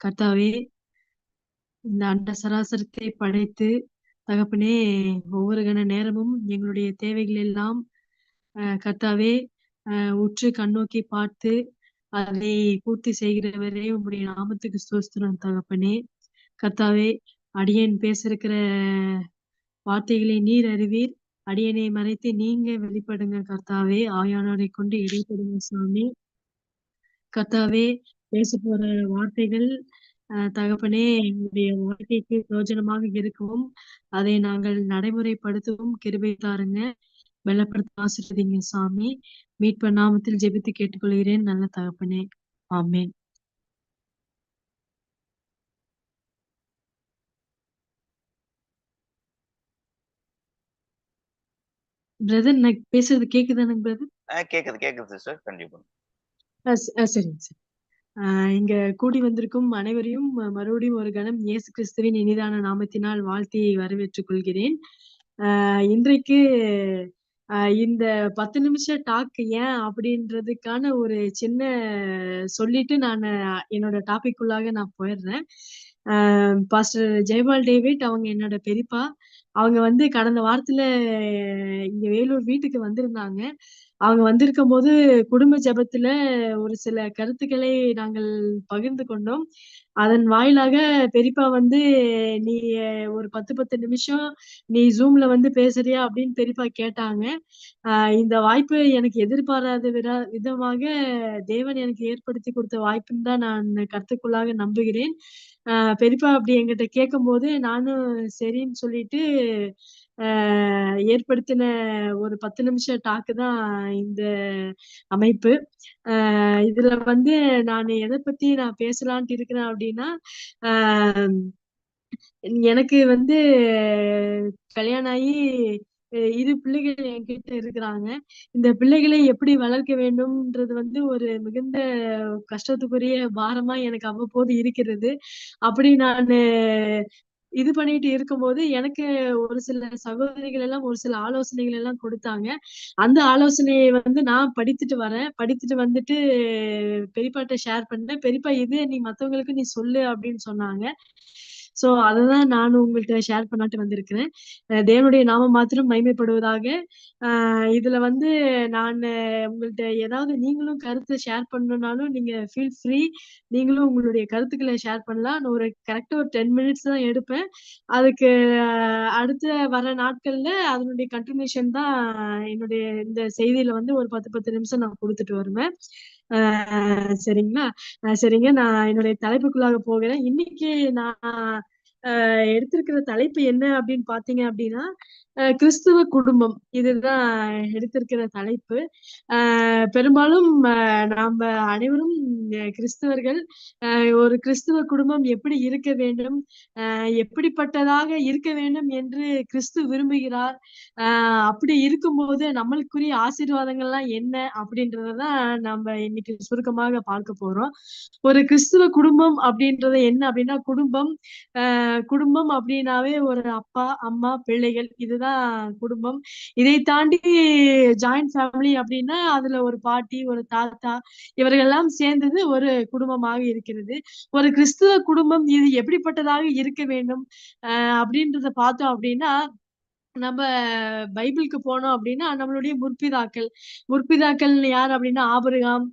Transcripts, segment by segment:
கர்த்தாவே இந்த அண்ட சராசரத்தை படைத்து தகப்பனே ஒவ்வொரு கண நேரமும் எங்களுடைய தேவைகள் எல்லாம் அஹ், கர்த்தாவே உற்று கண்ணோக்கி பார்த்து அதை பூர்த்தி செய்கிறவரே உங்களுடைய நாமத்துக்கு ஸ்தோத்திரம் தகப்பனே. கர்த்தாவே அடியேன் பேசிருக்கிற வார்த்தைகளை நீர் அறிவீர். அடியனை மறைத்து நீங்க வெளிப்படுங்க கர்த்தாவே. ஆயானோரை கொண்டு இடைப்படுங்க சாமி கர்த்தாவே பேச போற வார்த்தைகள் தகப்பனே எங்களுடைய வாழ்க்கைக்கு பிரயோஜனமாக இருக்கவும் அதை நாங்கள் நடைமுறைப்படுத்தவும் கிருபை தாருங்க. பலப்படுத்த ஆசிர்வதிங்க சாமி. மீட்ப நாமத்தில் ஜெபித்து கேட்டுக்கொள்கிறேன். நல்ல தகப்பனே. ஆமென். பிரதர் நான் பேசுறது கேக்குதானுங்க பிரதர் கேக்குது கேக்குது சிஸ்டர் கண்டிப்பா. சரிங்க சார். ஆஹ் இங்க கூடி வந்திருக்கும் அனைவரையும் மறுபடியும் ஒரு கணம் இயேசு கிறிஸ்துவின் இனிதான நாமத்தினால் வாழ்த்தி வரவேற்றுக் கொள்கிறேன். ஆஹ் இன்றைக்கு இந்த பத்து நிமிஷம் டாக் ஏன் அப்படின்றதுக்கான ஒரு சின்ன சொல்லிட்டு நான் என்னோட டாபிக் உள்ளாக நான் போயிடுறேன். பாஸ்டர் ஜெயபால் டேவிட் அவங்க என்னோட பெரியப்பா. அவங்க வந்து கடந்த வாரத்துல இங்க வேலூர் வீட்டுக்கு வந்திருந்தாங்க. அவங்க வந்திருக்கும் போது குடும்ப ஜபத்துல ஒரு சில கருத்துக்களை நாங்கள் பகிர்ந்து கொண்டோம். அதன் வாயிலாக பெரியப்பா வந்து நீ ஒரு பத்து பத்து நிமிஷம் நீ ஜூம்ல வந்து பேசுறியா? அப்படின்னு பெரியப்பா கேட்டாங்க. ஆஹ் இந்த வாய்ப்பு எனக்கு எதிர்பாராத வித விதமாக தேவன் எனக்கு ஏற்படுத்தி கொடுத்த வாய்ப்புன்னு தான் நான் கருத்துக்குள்ளாக நம்புகிறேன். பெரியப்பா அப்படி என்கிட்ட கேட்கும்போது நானும் சரின்னு சொல்லிட்டு ஆஹ் ஏற்படுத்தின ஒரு பத்து நிமிஷம் டாக்கு தான் இந்த அமைப்பு. ஆஹ் இதுல வந்து நான் எதை பத்தி நான் பேசலான்ட்டு இருக்கிறேன் அப்படின்னா ஆஹ் எனக்கு வந்து கல்யாணம் ஆகி இரு பிள்ளைகள் என்கிட்ட இருக்கிறாங்க. இந்த பிள்ளைகளை எப்படி வளர்க்க வேண்டும்ன்றது வந்து ஒரு மிகுந்த கஷ்டத்துக்குரிய பாரமா எனக்கு அவ்வப்போது இருக்கிறது. அப்படி நான் இது பண்ணிட்டு இருக்கும்போது எனக்கு ஒரு சில சகோதரிகள் எல்லாம் ஒரு சில ஆலோசனைகள் எல்லாம் கொடுத்தாங்க. அந்த ஆலோசனையை வந்து நான் படித்துட்டு வரேன். படித்துட்டு வந்துட்டு பெரியப்பாட்ட ஷேர் பண்ணேன் பெரியப்பா இது நீ மத்தவங்களுக்கு நீ சொல்லு அப்படின்னு சொன்னாங்க. சோ அததான் நான் உங்கள்கிட்ட ஷேர் பண்ணாட்டு வந்திருக்கிறேன். தேவனுடைய நாம மாத்திரம் மைமைப்படுவதாக ஆஹ் இதுல வந்து நான் உங்கள்கிட்ட ஏதாவது நீங்களும் கருத்தை ஷேர் பண்ணணும்னாலும் நீங்க ஃபீல் ஃப்ரீ நீங்களும் உங்களுடைய கருத்துக்களை ஷேர் பண்ணலாம். நான் ஒரு கரெக்டா ஒரு டென் மினிட்ஸ் தான் எடுப்பேன். அதுக்கு அடுத்த வர நாட்கள்ல அதனுடைய கண்டினியூஷன் தான் என்னுடைய இந்த செய்தியில வந்து ஒரு பத்து பத்து நிமிஷம் நான் கொடுத்துட்டு வருவேன். சரிங்களா? சரிங்க. நான் என்னுடைய தலைப்புக்குள்ளாக போகிறேன். இன்னைக்கு நான் எடுத்திருக்கிற தலைப்பு என்ன அப்படின்னு பாத்தீங்க அப்படின்னா கிறிஸ்துவ குடும்பம். இதுதான் எடுத்திருக்கிற தலைப்பு. ஆஹ் பெரும்பாலும் நாம அனைவரும் கிறிஸ்தவர்கள் ஒரு கிறிஸ்துவ குடும்பம் எப்படி இருக்க வேண்டும் ஆஹ் எப்படிப்பட்டதாக இருக்க வேண்டும் என்று கிறிஸ்து விரும்புகிறார். ஆஹ் அப்படி இருக்கும்போது நம்மளுக்குரிய ஆசீர்வாதங்கள்லாம் என்ன அப்படின்றதான் நம்ம இன்னைக்கு சுருக்கமாக பார்க்க போறோம். ஒரு கிறிஸ்துவ குடும்பம் அப்படின்றது என்ன அப்படின்னா குடும்பம் ஆஹ் குடும்பம் அப்படின்னாவே ஒரு அப்பா அம்மா பிள்ளைகள் இதுதான் குடும்பம். இதை தாண்டி ஜாயிண்ட் ஃபேமிலி அப்படின்னா அதுல ஒரு பாட்டி ஒரு தாத்தா இவர்கள் எல்லாம் சேர்ந்தது ஒரு குடும்பமாக இருக்கிறது. ஒரு கிறிஸ்துவ குடும்பம் இது எப்படிப்பட்டதாக இருக்க வேண்டும் ஆஹ் அப்படின்றத பார்த்தோம் அப்படின்னா நம்ம பைபிளுக்கு போனோம் அப்படின்னா நம்மளுடைய முற்பிதாக்கள். முற்பிதாக்கள் யார் அப்படின்னா ஆபிரகாம்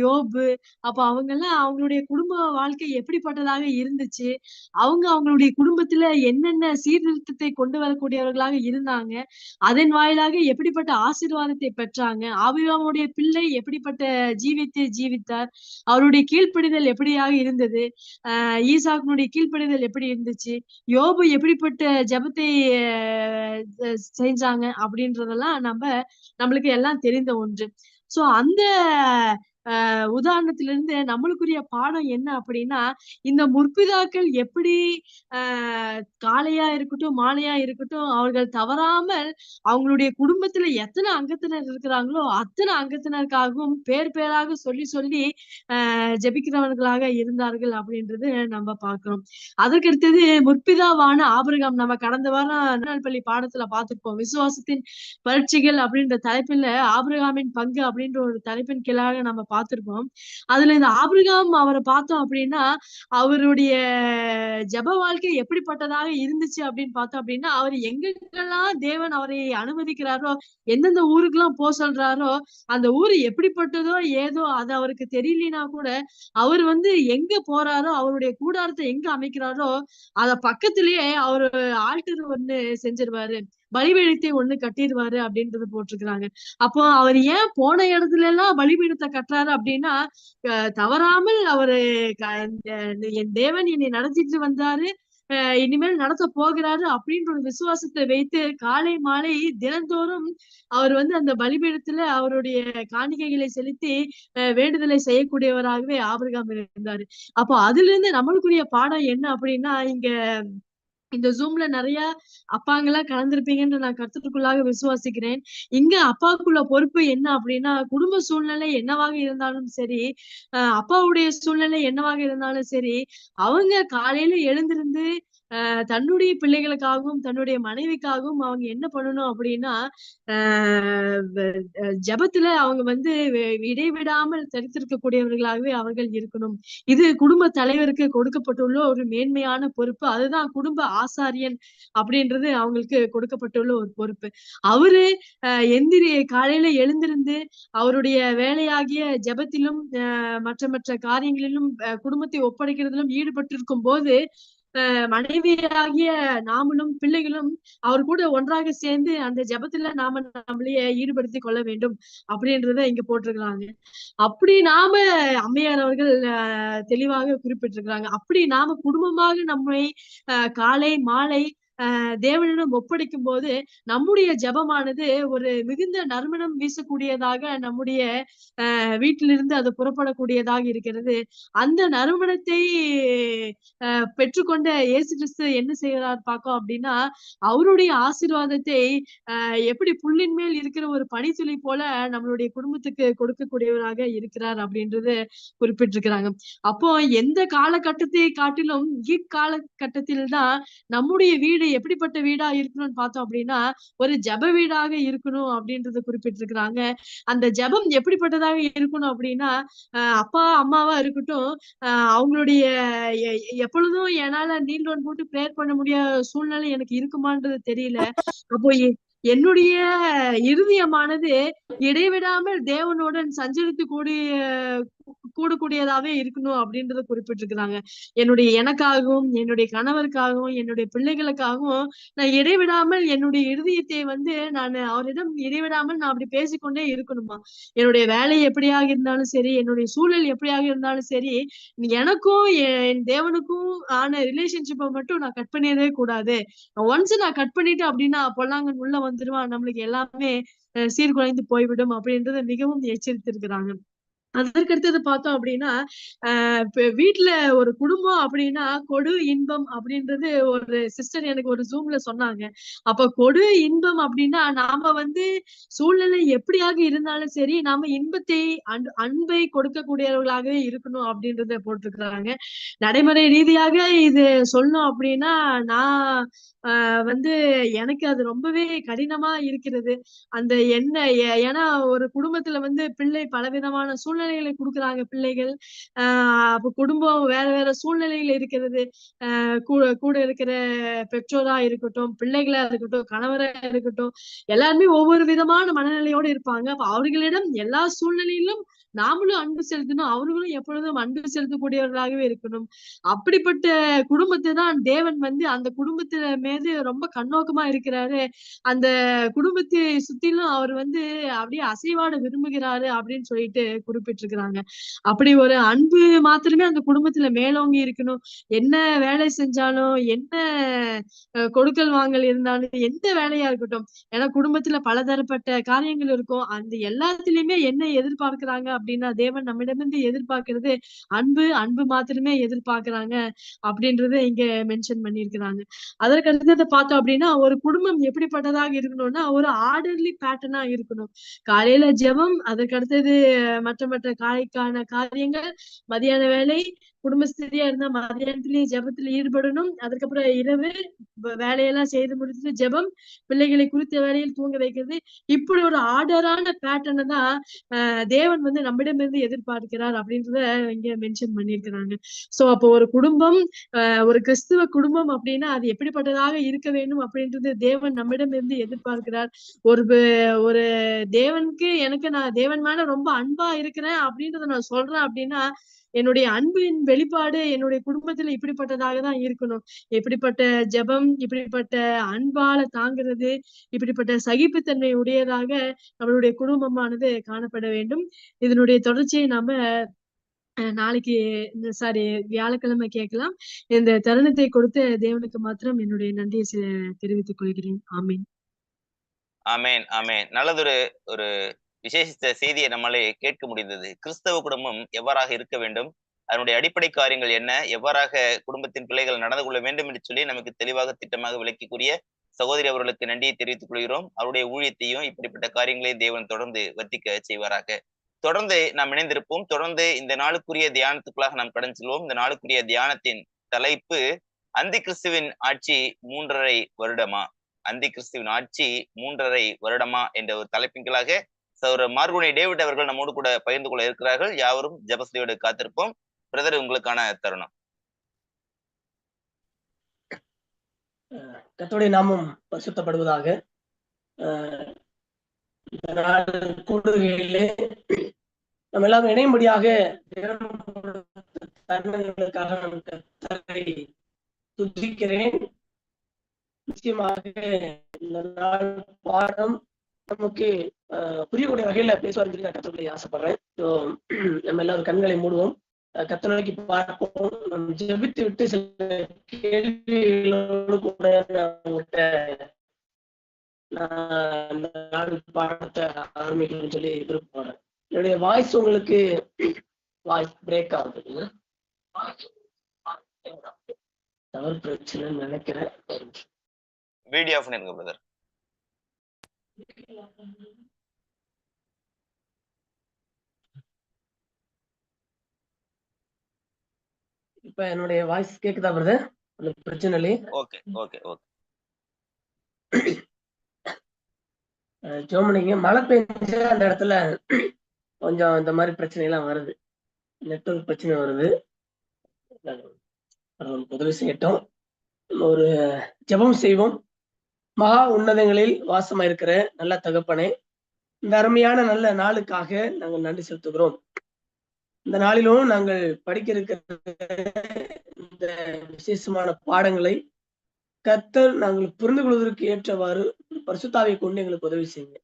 யோபு. அப்ப அவங்க எல்லாம் அவங்களுடைய குடும்ப வாழ்க்கை எப்படிப்பட்டதாக இருந்துச்சு? அவங்க அவங்களுடைய குடும்பத்துல என்னென்ன சீர்திருத்தத்தை கொண்டு வரக்கூடியவர்களாக இருந்தாங்க? அதன் வாயிலாக எப்படிப்பட்ட ஆசீர்வாதத்தை பெற்றாங்க? ஆபிரகாமுடைய பிள்ளை எப்படிப்பட்ட ஜீவித்து ஜீவித்தார்? அவருடைய கீழ்ப்படிதல் எப்படியாக இருந்தது? ஆஹ் ஈசாக்கினுடைய கீழ்ப்படிதல் எப்படி இருந்துச்சு? யோபு எப்படிப்பட்ட ஜெபத்தை செஞ்சாங்க அப்படின்றதெல்லாம் நம்ம நம்மளுக்கு எல்லாம் தெரிந்த ஒன்று. சோ அந்த ஆஹ் உதாரணத்துல இருந்து நம்மளுக்குரிய பாடம் என்ன அப்படின்னா இந்த முற்பிதாக்கள் எப்படி ஆஹ் காலையா இருக்கட்டும் மாலையா இருக்கட்டும் அவர்கள் தவறாமல் அவங்களுடைய குடும்பத்துல எத்தனை அங்கத்தினர் இருக்கிறாங்களோ அத்தனை அங்கத்தினருக்காகவும் பேர் பேராக சொல்லி சொல்லி ஆஹ் ஜெபிக்கிறவர்களாக இருந்தார்கள் அப்படின்றது நம்ம பார்க்கிறோம். அதற்கு அடுத்தது முற்பிதாவான ஆபிரகாம். நம்ம கடந்த வாரம் பள்ளி பாடத்துல பார்த்திருப்போம். விசுவாசத்தின் பரீட்சைகள் அப்படின்ற தலைப்பில் ஆபிரகாமின் பங்கு அப்படின்ற ஒரு தலைப்பின் கீழாக நம்ம பார்த்திருப்போம் அதுல இந்த ஆபிரகாம் அவரை பார்த்தோம் அப்படின்னா அவருடைய ஜெப வாழ்க்கை எப்படிப்பட்டதாக இருந்துச்சு அப்படின்னு பார்த்தோம் அப்படின்னா அவர் எங்கெங்கெல்லாம் தேவன் அவரை அனுமதிக்கிறாரோ எந்தெந்த ஊருக்கெல்லாம் போக சொல்றாரோ அந்த ஊரு எப்படிப்பட்டதோ ஏதோ அது அவருக்கு தெரியலனா கூட அவர் வந்து எங்க போறாரோ அவருடைய கூடாரத்தை எங்க அமைக்கிறாரோ அத பக்கத்திலேயே அவரு ஆல்டர் ஒண்ணு செஞ்சிருவாரு. பலிபீடத்தை ஒண்ணு கட்டிடுவாரு அப்படின்றது போட்டிருக்கிறாங்க. அப்போ அவர் ஏன் போன இடத்துல எல்லாம் பலிபீடத்தை கட்டுறாரு அப்படின்னா அஹ் தவறாமல் அவரு க- என் தேவன் என்னை நடத்திட்டு வந்தாரு அஹ் இனிமேல் நடத்த போகிறாரு அப்படின்ற ஒரு விசுவாசத்தை வைத்து காலை மாலை தினந்தோறும் அவர் வந்து அந்த பலிபீடத்துல அவருடைய காணிக்கைகளை செலுத்தி அஹ் வேண்டுதலை செய்யக்கூடியவராகவே ஆபிரகாம் இருந்தாரு. அப்போ அதுல இருந்து நம்மளுக்குரிய பாடம் என்ன அப்படின்னா இங்க இந்த ஜூம்ல நிறைய அப்பாங்கெல்லாம் கலந்திருப்பீங்கன்னு நான் கருத்துக்குள்ளாக விசுவாசிக்கிறேன். இங்க அப்பாவுக்குள்ள பொறுப்பு என்ன அப்படின்னா குடும்ப சூழ்நிலை என்னவாக இருந்தாலும் சரி அஹ் அப்பாவுடைய சூழ்நிலை என்னவாக இருந்தாலும் சரி அவங்க காலையில எழுந்திருந்து அஹ் தன்னுடைய பிள்ளைகளுக்காகவும் தன்னுடைய மனைவிக்காகவும் அவங்க என்ன பண்ணணும் அப்படின்னா ஆஹ் ஜெபத்துல அவங்க வந்து இடைவிடாமல் தரித்திருக்கக்கூடியவர்களாகவே அவர்கள் இருக்கணும். இது குடும்ப தலைவருக்கு கொடுக்கப்பட்டுள்ள ஒரு மேன்மையான பொறுப்பு. அதுதான் குடும்ப ஆசாரியன் அப்படின்றது அவங்களுக்கு கொடுக்கப்பட்டுள்ள ஒரு பொறுப்பு. அவரு எந்திரி காலையில எழுந்திருந்து அவருடைய வேலையாகிய ஜெபத்திலும் அஹ் மற்ற மற்ற காரியங்களிலும் அஹ் குடும்பத்தை ஒப்படைக்கிறதிலும் ஈடுபட்டிருக்கும் போது மனைவியாகிய நாமளும் பிள்ளைகளும் அவர் கூட ஒன்றாக சேர்ந்து அந்த ஜெபத்துல நாம நம்மளையே ஈடுபடுத்திக் கொள்ள வேண்டும் அப்படின்றத இங்க போட்டிருக்கிறாங்க. அப்படி நாம அம்மையார் அவர்கள் அஹ் தெளிவாக குறிப்பிட்டிருக்கிறாங்க. அப்படி நாம குடும்பமாக நம்மை அஹ் காலை மாலை தேவனிடம் ஒப்படைக்கும் போது நம்முடைய ஜெபமானது ஒரு மிகுந்த நறுமணம் வீசக்கூடியதாக நம்முடைய வீட்டிலிருந்து அது புறப்படக்கூடியதாக இருக்கிறது. அந்த நறுமணத்தை அஹ் பெற்றுக்கொண்ட இயேசு கிறிஸ்து என்ன செய்கிறார் பார்க்கோம் அப்படின்னா அவருடைய ஆசீர்வாதத்தை ஆஹ் எப்படி புல்லின் மேல் இருக்கிற ஒரு பனித்துளி போல நம்மளுடைய குடும்பத்துக்கு கொடுக்கக்கூடியவராக இருக்கிறார் அப்படின்றது குறிப்பிட்டிருக்கிறாங்க. அப்போ எந்த காலகட்டத்தை காட்டிலும் இக்காலகட்டத்தில் தான் நம்முடைய வீடு எப்படிப்பட்ட வீடா இருக்கணும்னு பார்த்தோம் அப்படின்னா ஒரு ஜெப வீடாக இருக்கணும் அப்படின்றத குறிப்பிட்டிருக்கிறாங்க. அந்த ஜெபம் எப்படிப்பட்டதாக இருக்கணும் அப்படின்னா அஹ் அப்பா அம்மாவா இருக்கட்டும் அவங்களுடைய எப்பொழுதும் என்னால நீல் ஒன் போட்டு பிரேயர் பண்ண முடியாத சூழ்நிலை எனக்கு இருக்குமான்றது தெரியல. அப்போ என்னுடைய இருதயமானது இடைவிடாமல் தேவனுடன் சஞ்சரித்து கூடிய கூடக்கூடியதாவே இருக்கணும் அப்படின்றத குறிப்பிட்டிருக்கிறாங்க. என்னுடைய எனக்காகவும் என்னுடைய கணவருக்காகவும் என்னுடைய பிள்ளைகளுக்காகவும் நான் இடைவிடாமல் என்னுடைய இருதயத்தை வந்து நான் அவரிடம் இடைவிடாமல் நான் அப்படி பேசிக்கொண்டே இருக்கணுமா? என்னுடைய வேலை எப்படியாக இருந்தாலும் சரி என்னுடைய சூழல் எப்படியாக இருந்தாலும் சரி எனக்கும் என் தேவனுக்கும் ஆன ரிலேஷன்ஷிப்பை மட்டும் நான் கட் பண்ணிடவே கூடாது. ஒன்ஸ் நான் கட் பண்ணிட்டு அப்படின்னா பொல்லாங்கன் உள்ள வந்துருவான். நம்மளுக்கு எல்லாமே சீர்குலைந்து போய்விடும் அப்படின்றத மிகவும் எச்சரித்திருக்கிறாங்க. அதற்கடுத்தது பார்த்தோம் அப்படின்னா ஆஹ் வீட்டுல ஒரு குடும்பம் அப்படின்னா கொடு இன்பம் அப்படின்றது ஒரு சிஸ்டர் எனக்கு ஒரு ஜூம்ல சொன்னாங்க. அப்ப கொடு இன்பம் அப்படின்னா நாம வந்து சூழ்நிலை எப்படியாக இருந்தாலும் சரி நாம இன்பத்தை அன்ப- அன்பை கொடுக்கக்கூடியவர்களாகவே இருக்கணும் அப்படின்றத போட்டிருக்கிறாங்க. நடைமுறை ரீதியாக இது சொல்லணும் அப்படின்னா நான் ஆஹ் வந்து எனக்கு அது ரொம்பவே கடினமா இருக்கிறது. அந்த என்ன ஏன்னா ஒரு குடும்பத்துல வந்து பிள்ளை பலவிதமான சூழ்நிலைகளை கொடுக்குறாங்க பிள்ளைகள். ஆஹ் அப்போ குடும்பம் வேற வேற சூழ்நிலையில இருக்கிறது. ஆஹ் கூட கூட இருக்கிற பெற்றோரா இருக்கட்டும் பிள்ளைகளா இருக்கட்டும் கணவரா இருக்கட்டும் எல்லாருமே ஒவ்வொரு விதமான மனநிலையோட இருப்பாங்க. அப்ப அவர்களிடம் எல்லா சூழ்நிலையிலும் நாமளும் அன்பு செலுத்தணும் அவர்களும் எப்பொழுதும் அன்பு செலுத்தக்கூடியவர்களாகவே இருக்கணும். அப்படிப்பட்ட குடும்பத்தை தான் தேவன் வந்து அந்த குடும்பத்துல மீது ரொம்ப கண்ணோக்கமா இருக்கிறாரு. அந்த குடும்பத்தை சுத்திலும் அவர் வந்து அப்படியே அசைவாட விரும்புகிறாரு அப்படின்னு சொல்லிட்டு குறிப்பிட்டிருக்கிறாங்க. அப்படி ஒரு அன்பு மாத்திரமே அந்த குடும்பத்துல மேலோங்கி இருக்கணும். என்ன வேலை செஞ்சாலும் என்ன கொடுக்கல் வாங்கல் இருந்தாலும் எந்த வேலையா இருக்கட்டும். ஏன்னா குடும்பத்துல பலதரப்பட்ட காரியங்கள் இருக்கும். அந்த எல்லாத்துலயுமே என்ன எதிர்பார்க்கிறாங்க அப்படின்னா தேவன் நம்மிடமிருந்து எதிர்பார்க்கிறது அன்பு அன்பு மாத்திரமே எதிர்பார்க்கிறாங்க அப்படின்றத இங்க மென்ஷன் பண்ணியிருக்கிறாங்க. அதற்கு அடுத்ததை பார்த்தோம் அப்படின்னா ஒரு குடும்பம் எப்படிப்பட்டதாக இருக்கணும்னா ஒரு ஆர்டர்லி பேட்டர்னா இருக்கணும். காலையில ஜெபம் அதற்கு அடுத்தது மற்ற மற்ற காலைக்கான காரியங்கள் மதியான வேலை குடும்பஸ்திரியா இருந்தா மதியானத்திலயும் ஜபத்துல ஈடுபடணும். அதுக்கப்புறம் இரவு வேலையெல்லாம் செய்து முடிச்சுட்டு ஜெபம் பிள்ளைகளை குறித்த வேலையில் தூங்க வைக்கிறது. இப்படி ஒரு ஆர்டரான பேட்டர்னை தான் ஆஹ் தேவன் வந்து நம்மிடமிருந்து எதிர்பார்க்கிறார் அப்படின்றத இங்க மென்ஷன் பண்ணியிருக்கிறாங்க. சோ அப்போ ஒரு குடும்பம் ஒரு கிறிஸ்துவ குடும்பம் அப்படின்னா அது எப்படிப்பட்டதாக இருக்க வேண்டும் அப்படின்றது தேவன் நம்மிடமிருந்து எதிர்பார்க்கிறார். ஒரு ஒரு தேவனுக்கு எனக்கு நான் தேவன் மேல ரொம்ப அன்பா இருக்கிறேன் அப்படின்றத நான் சொல்றேன் அப்படின்னா என்னுடைய அன்பின் வெளிப்பாடு என்னுடைய குடும்பத்துல இப்படிப்பட்டதாக தான் இருக்கணும். இப்படிப்பட்ட ஜெபம் இப்படிப்பட்ட அன்பால தாங்கிறது இப்படிப்பட்ட சகிப்புத்தன்மை உடையதாக நம்மளுடைய குடும்பமானது காணப்பட வேண்டும். இதனுடைய தொடர்ச்சியை நாம அஹ், நாளைக்கு சாரி வியாழக்கிழமை கேட்கலாம். இந்த தருணத்தை கொடுத்த தேவனுக்கு மாத்திரம் என்னுடைய நன்றியை செ- தெரிவித்துக் கொள்கிறேன். ஆமீன். ஆமேன் ஆமேன். நல்லதொரு ஒரு விசேஷித்த செய்தியை நம்மளே கேட்க முடிந்தது. கிறிஸ்தவ குடும்பம் எவ்வாறாக இருக்க வேண்டும்? அதனுடைய அடிப்படை காரியங்கள் என்ன? எவ்வாறாக குடும்பத்தின் பிள்ளைகள் நடந்து கொள்ள வேண்டும் என்று சொல்லி நமக்கு தெளிவாக திட்டமாக விளக்கி கூறிய சகோதரி அவர்களுக்கு நன்றியை தெரிவித்துக் கொள்கிறோம். அவருடைய ஊழியத்தையும் இப்படிப்பட்ட காரியங்களை தேவன் தொடர்ந்து வர்த்திக்க செய்வாராக. தொடர்ந்து நாம் இணைந்திருப்போம். தொடர்ந்து இந்த நாளுக்குரிய தியானத்துக்குள்ளாக நாம் கடன் செல்வோம். இந்த நாளுக்குரிய தியானத்தின் தலைப்பு அந்தி கிறிஸ்துவின் ஆட்சி மூன்றரை வருடமா? அந்தி கிறிஸ்துவின் ஆட்சி மூன்றரை வருடமா? என்ற ஒரு தலைப்பின்களாக கீழாக சௌர மார்குனி டேவிட் அவர்கள் நம்மோடு கூட பகிர்ந்து கொள்ள இருக்கிறார்கள். யாவரும் ஜபஸ்ரீயோடு காத்திருப்போம். பிரதர் உங்களுக்கான தருணம். கத்தோடைய நாமம் பரிசுத்தப்படுவதாக. கூடுகையிலே நம்ம எல்லாரும் இணையும்படியாக தருணங்களுக்காக நான் கர்த்தரை துதிக்கிறேன். நிச்சயமாக இந்த நாள் பாடம் நமக்கு புரியக்கூடிய வகையில பேசுவார் சொல்லி நான் கற்றுக்கொள்ள ஆசைப்படுறேன். நம்ம எல்லாரும் கண்களை மூடுவோம். கத்தனைக்கு பார்ப்போம். நம் ஜெபித்து விட்டு சில கேள்விகளோடு கூட நான் உங்கள்கிட்ட நான் இந்த நாள் பாடத்தை ஆரம்பிக்கணும்னு சொல்லி விருப்பப்படுறேன். என்னுடைய வாய்ஸ் உங்களுக்கு வாய்ஸ் பிரேக் ஆகுது. தவறு பிரச்சனைன்னு நினைக்கிறேன். வீடியோ ஆஃப் பண்ணிருங்க பிரதர் இப்ப என்னுடைய வாய்ஸ் கேக்குதா பிரதர் பிரச்சனை இல்லையே. ஓகே ஓகே ஓகே அஹ் ஜெர்மனிக்கு மழை பெஞ்சா அந்த இடத்துல கொஞ்சம் இந்த மாதிரி பிரச்சனை எல்லாம் வருது. நெட்வொர்க் பிரச்சனை வருது. உதவி செய்யட்டும் ஒரு ஜெபம் செய்வோம். மகா உன்னதங்களில் வாசமா இருக்கிற நல்ல தகப்பனே இந்த அருமையான நல்ல நாளுக்காக நாங்கள் நன்றி செலுத்துகிறோம். இந்த நாளிலும் நாங்கள் படிக்க இருக்கிற இந்த விசேஷமான பாடங்களை கர்த்தர் நாங்கள் புரிந்து கொள்வதற்கு ஏற்றவாறு பரிசுத்தாவை கொண்டு எங்களுக்கு உதவி செய்யுங்க.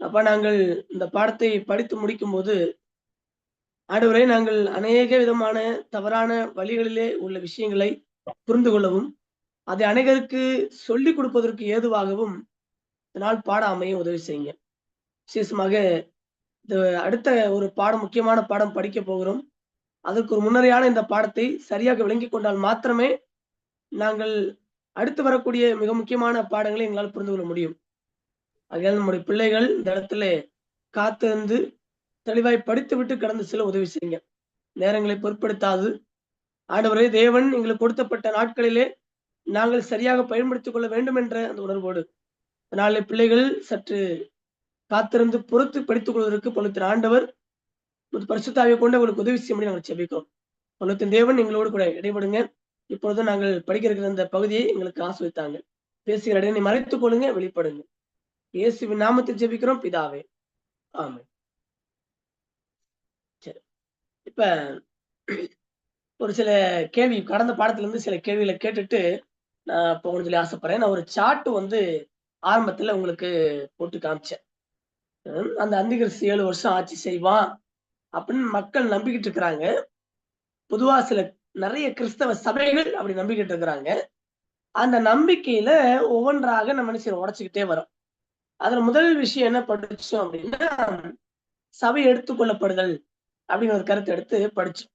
அப்ப நாங்கள் இந்த பாடத்தை படித்து முடிக்கும் போது ஆண்டவரே நாங்கள் அநேக விதமான தவறான வழிகளிலே உள்ள விஷயங்களை புரிந்து கொள்ளவும் அதை அநேகருக்கு சொல்லிக் கொடுப்பதற்கு ஏதுவாகவும் இதனால் பாட அமைய உதவி செய்யுங்க. விசேஷமாக இந்த அடுத்த ஒரு பாடம் முக்கியமான பாடம் படிக்க போகிறோம். அதற்கு ஒரு முன்னரையான இந்த பாடத்தை சரியாக விளங்கி கொண்டால் மாத்திரமே நாங்கள் அடுத்து வரக்கூடிய மிக முக்கியமான பாடங்களை எங்களால் புரிந்து கொள்ள முடியும். ஆகையால் நம்முடைய பிள்ளைகள் இந்த இடத்துல காத்திருந்து தெளிவாய் படித்து விட்டு கடந்து செல்ல உதவி செய்யுங்க. நேரங்களை பொருட்படுத்தாது. ஆண்டவரே தேவன் எங்களுக்கு கொடுத்தப்பட்ட நாட்களிலே நாங்கள் சரியாக பயன்படுத்திக் கொள்ள வேண்டும் என்ற அந்த உணர்வோடு நாளை பிள்ளைகள் சற்று காத்திருந்து பொறுத்து படித்துக் கொள்வதற்கு பொழுத்தின் ஆண்டவர் பரிசுத்தாவை கொண்டு உங்களுக்கு உதவி செய்யும்படி நாங்கள் செபிக்கிறோம் பொழுத்தின் தேவன் எங்களோடு கூட இடைபடுங்க. இப்பொழுது நாங்கள் படிக்க இருக்கிற அந்த பகுதியை எங்களுக்கு ஆசிரித்தாங்க பேசுகிற இடையே மறைத்துக் கொள்ளுங்க வெளிப்படுங்க. இயேசுவின் நாமத்தில் ஜெபிக்கிறோம் பிதாவே. ஆமை சரி. இப்ப ஒரு சில கேள்வி கடந்த பாடத்துல இருந்து சில கேள்விகளை கேட்டுட்டு நான் போகணும்னு சொல்லி ஆசைப்படுறேன். நான் ஒரு சார்ட் வந்து ஆரம்பத்துல உங்களுக்கு போட்டு காமிச்சேன். அந்த அந்திகிறிஸ்து ஏழு வருஷம் ஆட்சி செய்வான் அப்படின்னு மக்கள் நம்பிக்கிட்டு இருக்கிறாங்க. பொதுவா சில நிறைய கிறிஸ்தவ சபைகள் அப்படி நம்பிக்கிட்டு இருக்கிறாங்க. அந்த நம்பிக்கையில ஒவ்வொன்றாக நம்ம என்ன செய்யறோம்? உடைச்சுக்கிட்டே வரோம். அதுல முதல் விஷயம் என்ன படிச்சோம் அப்படின்னா சபை எடுத்துக்கொள்ளப்படுதல் அப்படிங்கிற ஒரு கருத்தை எடுத்து படிச்சோம்.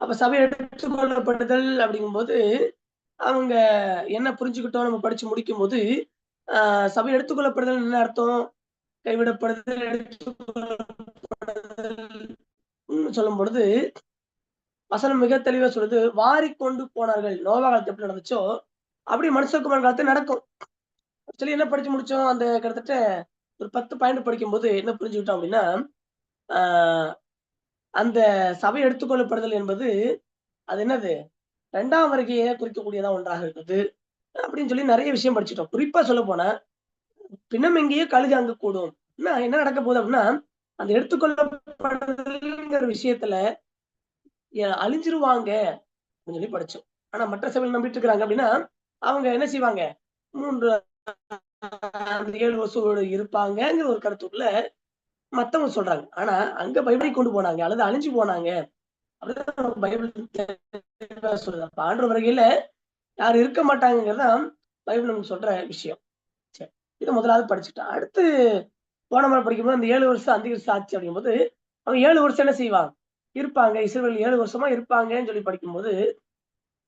அப்ப சபை எடுத்துக்கொள்ளப்படுதல் அப்படிங்கும்போது அவங்க என்ன புரிஞ்சுக்கிட்டோம் நம்ம படிச்சு முடிக்கும் போது ஆஹ் சபை எடுத்துக்கொள்ளப்படுதல் என்ன அர்த்தம்? கைவிடப்படுதல் எடுத்துக்கொள்ளப்படுதல் சொல்லும் பொழுது வசனம் மிக தெளிவா சொல்லுது வாரி கொண்டு போனார்கள். நோவா காலத்து எப்படி நடந்துச்சோ அப்படி மனுஷகுமார் காலத்து நடக்கும். ஆக்சுவலி என்ன படிச்சு முடிச்சோம்? அந்த கிட்டத்தட்ட ஒரு பத்து பாயிண்ட் படிக்கும்போது என்ன புரிஞ்சுக்கிட்டோம் அப்படின்னா ஆஹ் அந்த சபை எடுத்துக்கொள்ளப்படுதல் என்பது அது என்னது? இரண்டாம் வருகையை குறிக்கக்கூடியதா ஒன்றாக இருக்குது அப்படின்னு சொல்லி நிறைய விஷயம் படிச்சுட்டோம். குறிப்பா சொல்ல போனா பிணம் எங்கேயோ கழுகு அங்க கூடும். என்ன நடக்க போகுது அப்படின்னா அந்த எடுத்துக்கொள்ளப்படுதல்ங்கிற விஷயத்துல அழிஞ்சிருவாங்க அப்படின்னு சொல்லி படிச்சோம். ஆனா மற்ற சபையில் நம்பிட்டு இருக்கிறாங்க அப்படின்னா அவங்க என்ன செய்வாங்க? மூன்று அந்த ஏழு வருஷம் இருப்பாங்கங்கிற ஒரு கருத்துக்குள்ள மத்தவங்க சொல்றாங்க. ஆனா அங்க பைபிளை கொண்டு போனாங்க அல்லது அழிஞ்சு போனாங்க. அப்படிதான் பைபிள் சொல்லுது. அப்ப ஆண்டு வருகையில யாரும் இருக்க மாட்டாங்கிறதான் பைபிள் நமக்கு சொல்ற விஷயம். சரி இதை முதலாவது படிச்சுட்டான் அடுத்து போன முறை படிக்கும்போது அந்த ஏழு வருஷம் அந்த வருஷம் ஆச்சு அப்படிங்கும்போது அவங்க ஏழு வருஷம் என்ன செய்வாங்க? இருப்பாங்க. இஸ்ரேல் ஏழு வருஷமா இருப்பாங்கன்னு சொல்லி படிக்கும்போது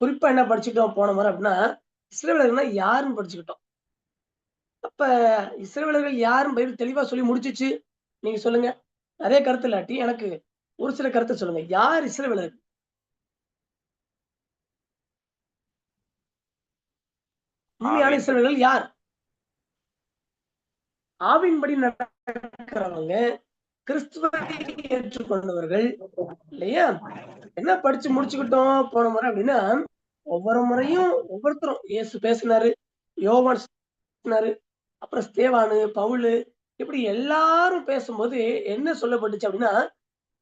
குறிப்பா என்ன படிச்சுட்டோம் போன முறை அப்படின்னா இஸ்ரேலர்கள்னா யாருன்னு படிச்சுக்கிட்டோம். அப்ப இஸ்ரேலர்கள் யாரும் பைபிள் தெளிவா சொல்லி முடிச்சிச்சு? நீங்க சொல்லுங்க. நிறைய கருத்து இல்லாட்டி எனக்கு ஒரு சில கருத்து சொல்லுங்க. யார் இஸ்ரேலர்கள் உண்மையான ஆவின் இஸ்ரேலர்கள் யார்? ஆவின்படி நடக்கிறவங்க கிறிஸ்துவை ஏற்றுக்கொண்டவர்கள் இல்லையா? என்ன படிச்சு முடிச்சுக்கிட்டோம் போன முறை அப்படின்னா ஒவ்வொரு முறையும் ஒவ்வொருத்தரும் இயேசு பேசினாரு யோவான் பேசினாரு அப்புறம் ஸ்தேவானு பவுலு இப்படி எல்லாரும் பேசும்போது என்ன சொல்லப்பட்டுச்சு அப்படின்னா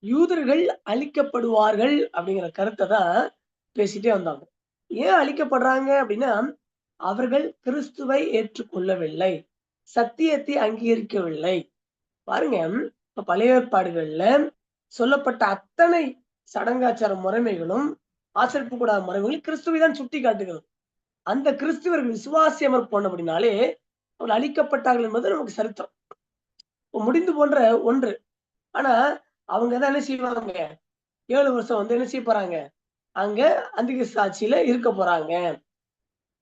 யூதர்கள் அழிக்கப்படுவார்கள் அப்படிங்கிற கருத்தை தான் பேசிட்டே வந்தாங்க. ஏன் அழிக்கப்படுறாங்க அப்படின்னா அவர்கள் கிறிஸ்துவை ஏற்றுக்கொள்ளவில்லை சத்தியத்தை அங்கீகரிக்கவில்லை. பாருங்க இப்ப பழைய ஏற்பாடுகள்ல சொல்லப்பட்ட அத்தனை சடங்காச்சார முறைமைகளும் ஆசரிப்பு கூடாத முறைமைகளும் கிறிஸ்துவை தான் சுட்டி காட்டுகிறது. அந்த கிறிஸ்துவர்கள் விசுவாசியமர் அப்படின்னாலே அவர்கள் அழிக்கப்பட்டார்கள் என்பது நமக்கு சரித்திரம். முடிந்து போன்ற ஒன்று. ஆனா அவங்க தான் என்ன செய்வாங்க? ஏழு வருஷம் வந்து என்ன செய்ய போறாங்க? அங்க அந்திக சாட்சியில இருக்க போறாங்க.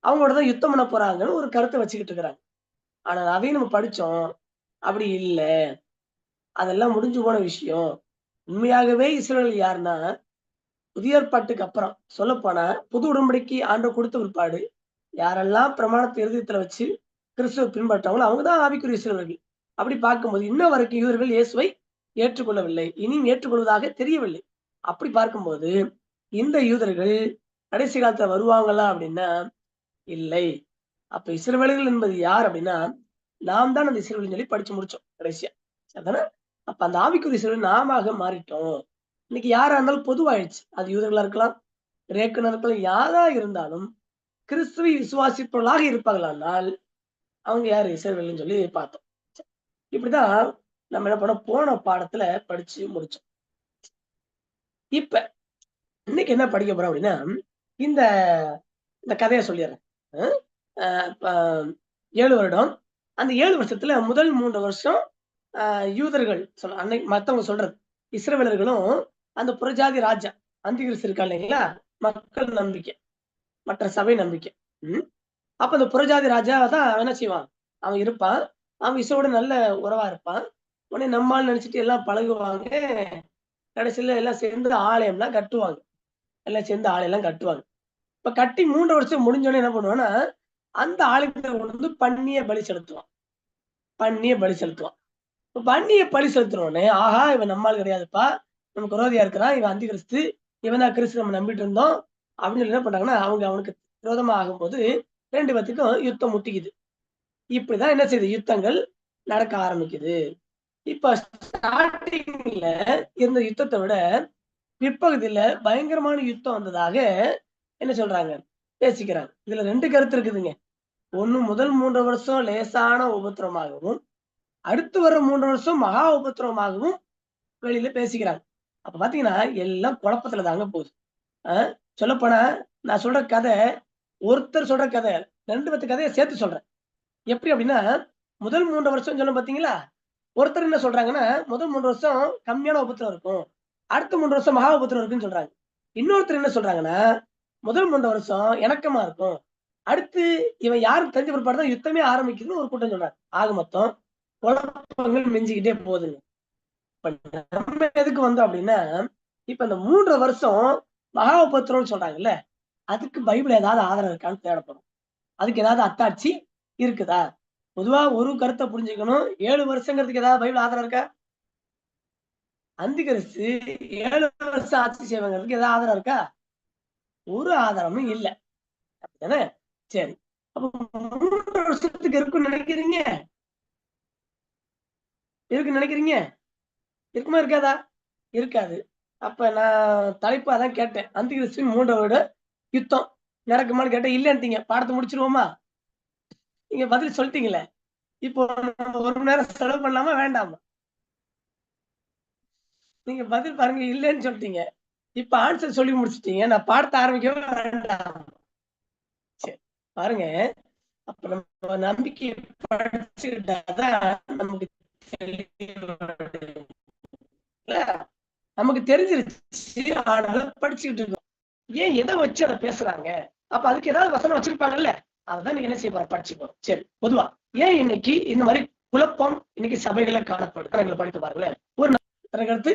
அவங்களோட தான் யுத்தம் பண்ண போறாங்கன்னு ஒரு கருத்தை வச்சுக்கிட்டு இருக்கிறாங்க. ஆனா அதையும் நம்ம படிச்சோம். அப்படி இல்ல. அதெல்லாம் முடிஞ்சு போன விஷயம். உண்மையாகவே இஸ்ரேல் யாருன்னா புதிய ஏற்பாட்டுக்கு அப்புறம் சொல்ல போனா புது உடன்படிக்கை ஆண்டு கொடுத்த பிற்பாடு யாரெல்லாம் பிரமாணத்தை இருதயத்துல வச்சு கிறிஸ்துவ பின்பற்றவங்களோ அவங்க தான் ஆவிக்குரிய இஸ்ரேலர்கள் அப்படி பார்க்கும்போது இன்ன வரைக்கும் இவர்கள் இயேசுவை ஏற்றுக்கொள்ளவில்லை. இனியும் ஏற்றுக்கொள்வதாக தெரியவில்லை. அப்படி பார்க்கும்போது இந்த யூதர்கள் கடைசி காலத்துல வருவாங்களா அப்படின்னா இல்லை. அப்ப இஸ்ரவேலர்கள் என்பது யார் அப்படின்னா நாம் தான் அந்த இஸ்ரவேல் சொல்லி படிச்சு முடிச்சோம் கடைசியா. அதானே அப்ப அந்த ஆவிக்குரிய இஸ்ரவேல் நாமாக மாறிட்டோம். இன்னைக்கு யாரா இருந்தாலும் பொதுவாயிடுச்சு. அது யூதர்களா இருக்கலாம் கிரேக்கனா இருக்கலாம் யாரா இருந்தாலும் கிறிஸ்துவை விசுவாசிப்பவர்களாக இருப்பார்களானால் அவங்க யாரு? இஸ்ரவேல்னு சொல்லி பார்த்தோம். இப்படிதான் நம்ம என்ன பண்ணோம்? போன பாடத்துல படிச்சு முடிச்சோம். இப்ப இன்னைக்கு என்ன படிக்க போறோம் அப்படின்னா இந்த இந்த கதையை சொல்லிடுறேன். ஏழு வருடம். அந்த ஏழு வருஷத்துல முதல் மூன்று வருஷம் ஆஹ் யூதர்கள் சொல்ல அன்னைக்கு மத்தவங்க சொல்றது. இஸ்ரவேலர்களும் அந்த புறஜாதி ராஜா அந்திகரிசு இருக்கா இல்லைங்களா? மக்கள் நம்பிக்கை மற்ற சபை நம்பிக்கை. உம் அப்ப அந்த புறஜாதி ராஜா தான் என்ன செய்வான்? அவன் இருப்பான். அவன் இசையோட நல்ல உறவா இருப்பான். உடனே நம்மால் நினைச்சிட்டு எல்லாம் பழகுவாங்க. கடைசியில எல்லாம் சேர்ந்து ஆலயம்லாம் கட்டுவாங்க. எல்லாம் சேர்ந்து ஆலயம்லாம் கட்டுவாங்க. இப்ப கட்டி மூன்று வருஷம் முடிஞ்சோடனே என்ன பண்ணுவான்னா அந்த ஆலயத்தை கொண்டு வந்து பண்ணிய பலி செலுத்துவான். பண்ணிய பலி செலுத்துவான். இப்போ பண்ணிய பலி செலுத்துறோடனே ஆஹா இவன் நம்மால் கிடையாதுப்பா. நமக்கு விரோதியா இருக்கிறான். இவன் அந்தி கிறிஸ்து இவன் தான் கிறிஸ்து நம்ம நம்பிட்டு இருந்தோம். அப்படின்னு சொல்லி என்ன பண்றாங்கன்னா அவங்க அவனுக்கு விரோதமா ஆகும்போது ரெண்டு பேத்துக்கும் யுத்தம் முட்டிக்குது. இப்படிதான் என்ன செய்யுது? யுத்தங்கள் நடக்க ஆரம்பிக்குது. இப்ப ஸ்டார்டிங்ல இருந்த யுத்தத்தை விட பிற்பகுதியில பயங்கரமான யுத்தம் வந்ததாக என்ன சொல்றாங்க? பேசிக்கிறாங்க. இதுல ரெண்டு கருத்து இருக்குதுங்க. ஒண்ணு முதல் மூன்று வருஷம் லேசான உபத்திரமாகவும் அடுத்து வர மூன்று வருஷம் மகா உபத்திரமாகவும் வெளியில பேசிக்கிறாங்க. அப்ப பாத்தீங்கன்னா எல்லாம் குழப்பத்துல தாங்க போகுது. ஆஹ் சொல்லப்போனா நான் சொல்ற கதை ஒருத்தர் சொல்ற கதை ரெண்டு பத்து கதையை சேர்த்து சொல்றேன். எப்படி அப்படின்னா முதல் மூன்று வருஷம் சொல்ல பாத்தீங்களா? ஒருத்தர் என்ன சொல்றாங்கன்னா முதல் மூன்று வருஷம் கம்மியான உபத்திரம் இருக்கும். அடுத்த மூன்று வருஷம் மகா உபத்திரம் இருக்குன்னு சொல்றாங்க. இன்னொருத்தர் என்ன சொல்றாங்கன்னா முதல் மூன்று வருஷம் இணக்கமா இருக்கும். அடுத்து இவன் யாருக்கு தெரிஞ்ச பிற்பாடு தான் யுத்தமே ஆரம்பிக்குதுன்னு ஒரு கூட்டம் சொல்றாங்க. ஆக மொத்தம் குழப்பங்கள் மிஞ்சிக்கிட்டே போகுதுங்க. இப்ப நம்ம எதுக்கு வந்தோம் அப்படின்னா இப்ப இந்த மூன்று வருஷம் மகா உபத்திரம்னு சொல்றாங்கல்ல அதுக்கு பைபிள் ஏதாவது ஆதாரம் இருக்கான்னு தேடப்படும். அதுக்கு ஏதாவது அத்தாட்சி இருக்குதா? பொதுவா ஒரு கருத்தை புரிஞ்சுக்கணும். ஏழு வருஷங்கிறதுக்கு ஏதாவது பைபிள் ஆதாரம் இருக்கா? அந்திகரிச்சு ஏழு வருஷம் ஆட்சி செய்வாங்கிறதுக்கு ஏதாவது ஆதாரம் இருக்கா? ஒரு ஆதாரமும் இல்லை. அப்படிதானே சரி. அப்ப மூன்று வருஷத்துக்கு இருக்குன்னு நினைக்கிறீங்க? இருக்குன்னு நினைக்கிறீங்க? இருக்குமா இருக்காதா? இருக்காது. அப்ப நான் தலைப்பா தான் கேட்டேன். அந்த கிறிஸ்துவின் யுத்தம் நடக்குமான்னு கேட்டேன். இல்லைன்ட்டீங்க. பாடத்தை முடிச்சிருவோமா? நீங்க பதில் சொல்லிட்டீங்களே இப்போ நம்ம ஒரு மணி நேரம் செலவு பண்ணலாமா? வேண்டாமா? நீங்க பதில் பாருங்க இல்லைன்னு சொல்லிட்டீங்க. இப்ப ஆன்சர் சொல்லி முடிச்சிட்டீங்க. நான் பாடத்தை ஆரம்பிக்கவே வேண்டாம். சரி பாருங்க. அப்ப நம்ம நம்பிக்கை படிச்சுக்கிட்டாதான் நமக்கு இல்ல? நமக்கு தெரிஞ்சிருச்சு ஆனாலும் படிச்சுக்கிட்டு இருக்கோம். ஏன் எதை வச்சு அதை பேசுறாங்க? அப்ப அதுக்கு ஏதாவது வசனம் வச்சிருப்பாங்கல்ல? அதான் நீங்க என்ன செய்ய போற? படிச்சுக்கோ சரி பொதுவா ஏன் இன்னைக்கு இந்த மாதிரி குழப்பம் இன்னைக்கு சபைகளை காணப்படுது? எங்களை படித்து பாருங்களேன். ஒரு கருத்து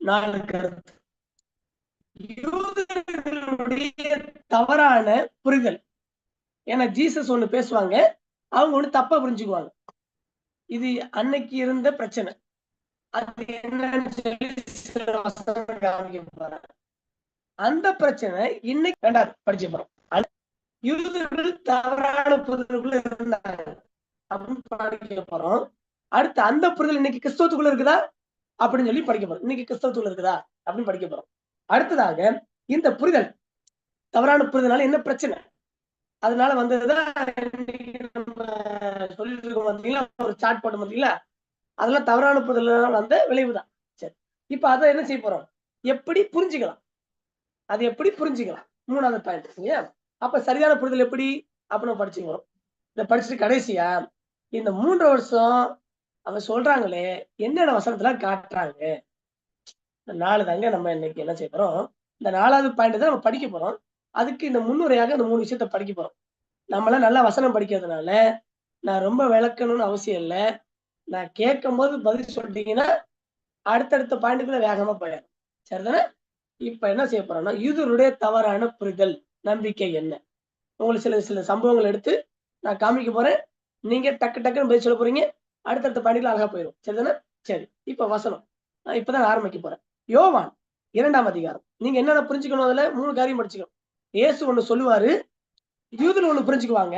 நாலு கருத்து. யூதர்களுடைய தவறான புரிதல். ஏன்னா ஜீசஸ் ஒண்ணு பேசுவாங்க அவங்க ஒண்ணு தப்பா புரிஞ்சுக்குவாங்க. இது அன்னைக்கு இருந்த பிரச்சனை. அது என்னன்னு சொல்லி அந்த பிரச்சனை இன்னைக்கு வேண்டாம் படிச்சு போறோம். யூதர்கள் தவறான புரிதலுக்குள்ள இருந்தாங்க. அப்படின்னு படிக்க போறோம். அடுத்து அந்த புரிதல் இன்னைக்கு கிறிஸ்தவத்துக்குள்ள இருக்குதா? அப்படின்னு சொல்லி படிக்க போறோம். இன்னைக்கு கிறிஸ்தவத்துக்குள்ள இருக்குதா? அப்படின்னு படிக்க போறோம். அடுத்ததாக இந்த புரிதல் தவறான புரிதலால என்ன பிரச்சனை? அதனால வந்ததுதான் நம்ம சொல்லிட்டு இருக்கோம் பார்த்தீங்களா ஒரு சாட் போட்டு பார்த்தீங்களா அதெல்லாம் தவறான புரிதல் வந்த விளைவுதான் சரி. இப்ப அதை என்ன செய்ய போறோம்? எப்படி புரிஞ்சுக்கலாம்? அது எப்படி புரிஞ்சுக்கலாம்? மூணாவது பாயிண்ட் அப்ப சரியான புரிதல் எப்படி? அப்படின்னு படிச்சுங்க வரும். இதை படிச்சுட்டு கடைசியா இந்த மூன்று வருஷம் அவங்க சொல்றாங்களே என்னென்ன வசனத்துல காட்டுறாங்க? இந்த நாலு தாங்க நம்ம இன்னைக்கு என்ன செய்ய போறோம்? இந்த நாலாவது பாயிண்ட் தான் நம்ம படிக்க போறோம். அதுக்கு இந்த முன்னுரையாக இந்த மூணு விஷயத்த படிக்க போறோம். நம்மளாம் நல்லா வசனம் படிக்கிறதுனால நான் ரொம்ப விளக்கணும்னு அவசியம் இல்லை. நான் கேட்கும் போது பதில் சொல்லிட்டீங்கன்னா அடுத்தடுத்த பாயிண்ட்டுக்குள்ள வேகமா போயிடும். சரிதானே? இப்ப என்ன செய்ய போறோம்னா இதனுடைய தவறான புரிதல். நம்பிக்கை என்ன? உங்களுக்கு சில சில சம்பவங்கள் எடுத்து நான் காமிக்க போறேன். நீங்க டக்கு டக்குன்னு பதில் சொல்ல போறீங்க. அடுத்தடுத்த பணிகள் அழகா போயிடும் சரிதானே? சரி இப்ப வசனம். நான் இப்பதான் ஆரம்பிக்க போறேன். யோவான் இரண்டாம் அதிகாரம். நீங்க என்னென்ன புரிஞ்சுக்கணும் அதுல? மூணு காரியம் படிச்சுக்கணும். இயேசு ஒண்ணு சொல்லுவாரு. யூதர் ஒண்ணு புரிஞ்சுக்குவாங்க.